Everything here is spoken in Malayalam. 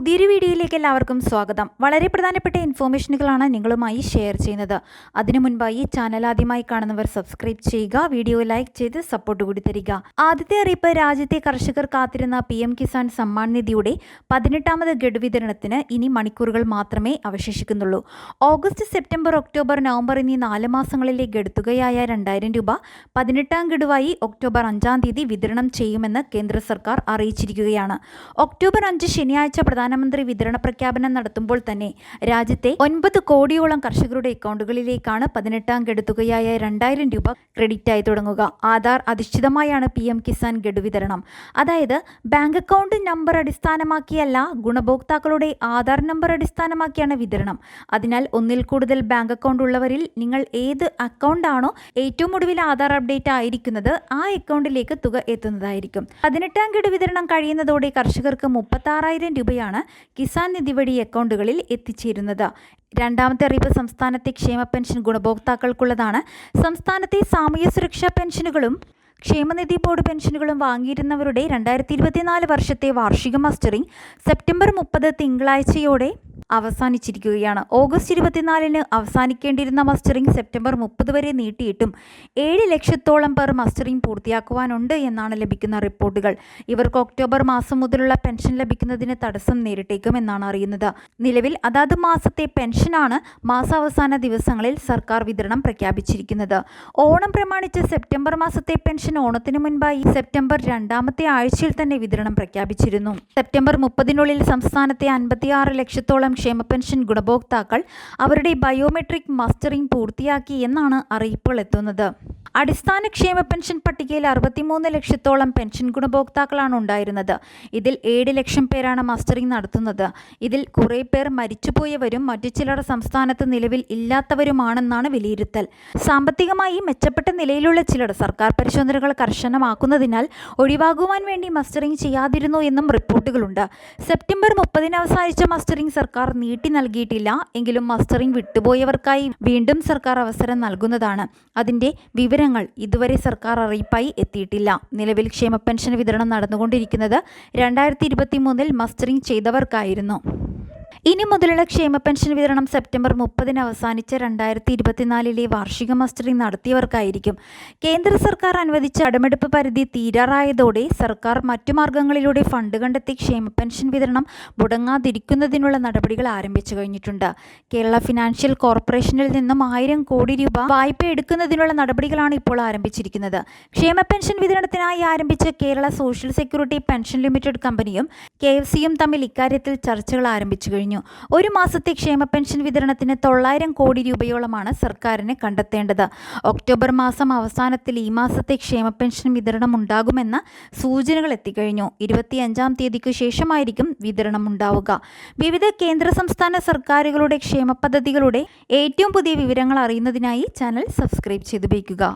പുതിയൊരു വീഡിയോയിലേക്ക് എല്ലാവർക്കും സ്വാഗതം. വളരെ പ്രധാനപ്പെട്ട ഇൻഫോർമേഷനുകളാണ് നിങ്ങളുമായി ഷെയർ ചെയ്യുന്നത്. അതിനു മുൻപായി ചാനൽ ആദ്യമായി കാണുന്നവർ സബ്സ്ക്രൈബ് ചെയ്യുക വീഡിയോ ലൈക്ക് ചെയ്ത് സപ്പോർട്ട് കൂടി തരിക. ആദ്യത്തെ അറിയിപ്പ് രാജ്യത്തെ കർഷകർ കാത്തിരുന്ന പി എം കിസാൻ സമ്മാൻ നിധിയുടെ പതിനെട്ടാമത് ഗഡു വിതരണത്തിന് ഇനി മണിക്കൂറുകൾ മാത്രമേ അവശേഷിക്കുന്നുള്ളൂ. ഓഗസ്റ്റ് സെപ്റ്റംബർ ഒക്ടോബർ നവംബർ എന്നീ നാല് മാസങ്ങളിലെ ഗഡുത്തുകയായ രണ്ടായിരം രൂപ പതിനെട്ടാം ഗഡുവായി ഒക്ടോബർ അഞ്ചാം തീയതി വിതരണം ചെയ്യുമെന്ന് കേന്ദ്ര സർക്കാർ അറിയിച്ചിരിക്കുകയാണ്. ഒക്ടോബർ അഞ്ച് ശനിയാഴ്ച പ്രധാനമന്ത്രി വിതരണ പ്രഖ്യാപനം നടത്തുമ്പോൾ തന്നെ രാജ്യത്തെ ഒൻപത് കോടിയോളം കർഷകരുടെ അക്കൗണ്ടുകളിലേക്കാണ് പതിനെട്ടാം ഗഡുതുകയായ രണ്ടായിരം രൂപ ക്രെഡിറ്റ് ആയി തുടങ്ങുക. ആധാർ അധിഷ്ഠിതമായാണ് പി എം കിസാൻ ഗഡു വിതരണം. അതായത് ബാങ്ക് അക്കൗണ്ട് നമ്പർ അടിസ്ഥാനമാക്കിയല്ല ഗുണഭോക്താക്കളുടെ ആധാർ നമ്പർ അടിസ്ഥാനമാക്കിയാണ് വിതരണം. അതിനാൽ ഒന്നിൽ കൂടുതൽ ബാങ്ക് അക്കൗണ്ട് ഉള്ളവരിൽ നിങ്ങൾ ഏത് അക്കൗണ്ടാണോ ഏറ്റവും ഒടുവിൽ ആധാർ അപ്ഡേറ്റ് ആയിരിക്കുന്നത് ആ അക്കൗണ്ടിലേക്ക് തുക എത്തുന്നതായിരിക്കും. പതിനെട്ടാം ഗഡു വിതരണം കഴിയുന്നതോടെ കർഷകർക്ക് മുപ്പത്താറായിരം രൂപയാണ് കിസാൻ നിധി വഴി അക്കൗണ്ടുകളിൽ എത്തിച്ചേരുന്നത്. രണ്ടാമത്തെ അറിയിപ്പ് സംസ്ഥാനത്തെ ക്ഷേമ പെൻഷൻ ഗുണഭോക്താക്കൾക്കുള്ളതാണ്. സംസ്ഥാനത്തെ സാമൂഹ്യ സുരക്ഷാ പെൻഷനുകളും ക്ഷേമനിധി ബോർഡ് പെൻഷനുകളും വാങ്ങിയിരുന്നവരുടെ രണ്ടായിരത്തി വർഷത്തെ വാർഷിക മസ്റ്ററിംഗ് സെപ്റ്റംബർ മുപ്പത് തിങ്കളാഴ്ചയോടെ അവസാനിച്ചിരിക്കുകയാണ്. ഓഗസ്റ്റ് ഇരുപത്തിനാലിന് അവസാനിക്കേണ്ടിരുന്ന മസ്റ്ററിംഗ് സെപ്റ്റംബർ മുപ്പത് വരെ നീട്ടിയിട്ടും ഏഴ് ലക്ഷത്തോളം പേർ മസ്റ്ററിംഗ് പൂർത്തിയാക്കുവാനുണ്ട് എന്നാണ് ലഭിക്കുന്ന റിപ്പോർട്ടുകൾ. ഇവർക്ക് ഒക്ടോബർ മാസം മുതലുള്ള പെൻഷൻ ലഭിക്കുന്നതിന് തടസ്സം നേരിട്ടേക്കുമെന്നാണ് അറിയുന്നത്. നിലവിൽ അതാത് മാസത്തെ പെൻഷനാണ് മാസാവസാന ദിവസങ്ങളിൽ സർക്കാർ വിതരണം പ്രഖ്യാപിച്ചിരിക്കുന്നത്. ഓണം പ്രമാണിച്ച് സെപ്റ്റംബർ മാസത്തെ പെൻഷൻ ഓണത്തിന് മുൻപായി സെപ്റ്റംബർ രണ്ടാമത്തെ ആഴ്ചയിൽ തന്നെ വിതരണം പ്രഖ്യാപിച്ചിരുന്നു. സെപ്റ്റംബർ മുപ്പതിനുള്ളിൽ സംസ്ഥാനത്തെ അൻപത്തിയാറ് ലക്ഷത്തോളം ക്ഷേമ പെൻഷൻ ഗുണഭോക്താക്കൾ അവരുടെ ബയോമെട്രിക് മസ്റ്ററിംഗ് പൂർത്തിയാക്കി എന്നാണ് അറിയിപ്പുകൾ എത്തുന്നത്. അടിസ്ഥാന ക്ഷേമ പെൻഷൻ പട്ടികയിൽ അറുപത്തിമൂന്ന് ലക്ഷത്തോളം പെൻഷൻ ഗുണഭോക്താക്കളാണ് ഉണ്ടായിരുന്നത്. ഇതിൽ ഏഴ് ലക്ഷം പേരാണ് മസ്റ്ററിംഗ് നടത്തുന്നത്. ഇതിൽ കുറേ പേർ മരിച്ചുപോയവരും മറ്റു ചിലർ സംസ്ഥാനത്ത് നിലവിൽ ഇല്ലാത്തവരുമാണെന്നാണ് വിലയിരുത്തൽ. സാമ്പത്തികമായി മെച്ചപ്പെട്ട നിലയിലുള്ള ചിലർ സർക്കാർ പരിശോധനകൾ കർശനമാക്കുന്നതിനാൽ ഒഴിവാകുവാൻ വേണ്ടി മസ്റ്ററിംഗ് ചെയ്യാതിരുന്നു എന്നും റിപ്പോർട്ടുകളുണ്ട്. സെപ്റ്റംബർ മുപ്പതിന് അവസാനിച്ച മസ്റ്ററിംഗ് സർക്കാർ നീട്ടി നൽകിയിട്ടില്ല. എങ്കിലും മസ്റ്ററിംഗ് വിട്ടുപോയവർക്കായി വീണ്ടും സർക്കാർ അവസരം നൽകുന്നതാണ്. അതിന്റെ വിവരങ്ങൾ ഇതുവരെ സർക്കാർ അറിയിപ്പായി എത്തിയിട്ടില്ല. നിലവിൽ ക്ഷേമ പെൻഷൻ വിതരണം നടന്നുകൊണ്ടിരിക്കുന്നത് രണ്ടായിരത്തി ഇരുപത്തി മസ്റ്ററിംഗ് ചെയ്തവർക്കായിരുന്നു. ഇനി മുതലുള്ള ക്ഷേമ പെൻഷൻ വിതരണം സെപ്റ്റംബർ മുപ്പതിന് അവസാനിച്ച രണ്ടായിരത്തി ഇരുപത്തിനാലിലെ വാർഷിക മസ്റ്ററിംഗ് നടത്തിയവർക്കായിരിക്കും. കേന്ദ്ര സർക്കാർ അനുവദിച്ച അടമെടുപ്പ് പരിധി തീരാറായതോടെ സർക്കാർ മറ്റു മാർഗങ്ങളിലൂടെ ഫണ്ട് കണ്ടെത്തി ക്ഷേമ പെൻഷൻ വിതരണം മുടങ്ങാതിരിക്കുന്നതിനുള്ള നടപടികൾ ആരംഭിച്ചു കഴിഞ്ഞിട്ടുണ്ട്. കേരള ഫിനാൻഷ്യൽ കോർപ്പറേഷനിൽ നിന്നും ആയിരം കോടി രൂപ വായ്പ എടുക്കുന്നതിനുള്ള നടപടികളാണ് ഇപ്പോൾ ആരംഭിച്ചിരിക്കുന്നത്. ക്ഷേമ പെൻഷൻ വിതരണത്തിനായി ആരംഭിച്ച Kerala social security pension limited കമ്പനിയും കെ എഫ് സിയും തമ്മിൽ ഇക്കാര്യത്തിൽ ചർച്ചകൾ ആരംഭിച്ചു കഴിഞ്ഞു. ഒരു മാസത്തെ ക്ഷേമ പെൻഷൻ വിതരണത്തിന് തൊള്ളായിരം കോടി രൂപയോളമാണ് സർക്കാരിന് കണ്ടെത്തേണ്ടത്. ഒക്ടോബർ മാസം അവസാനത്തിൽ ഈ മാസത്തെ ക്ഷേമ പെൻഷൻ വിതരണം ഉണ്ടാകുമെന്ന സൂചനകൾ എത്തിക്കഴിഞ്ഞു. ഇരുപത്തിയഞ്ചാം തീയതിക്ക് ശേഷമായിരിക്കും വിതരണം ഉണ്ടാവുക. വിവിധ കേന്ദ്ര സംസ്ഥാന സർക്കാരുകളുടെ ക്ഷേമ പദ്ധതികളുടെ ഏറ്റവും പുതിയ വിവരങ്ങൾ അറിയുന്നതിനായി ചാനൽ സബ്സ്ക്രൈബ് ചെയ്തു വയ്ക്കുക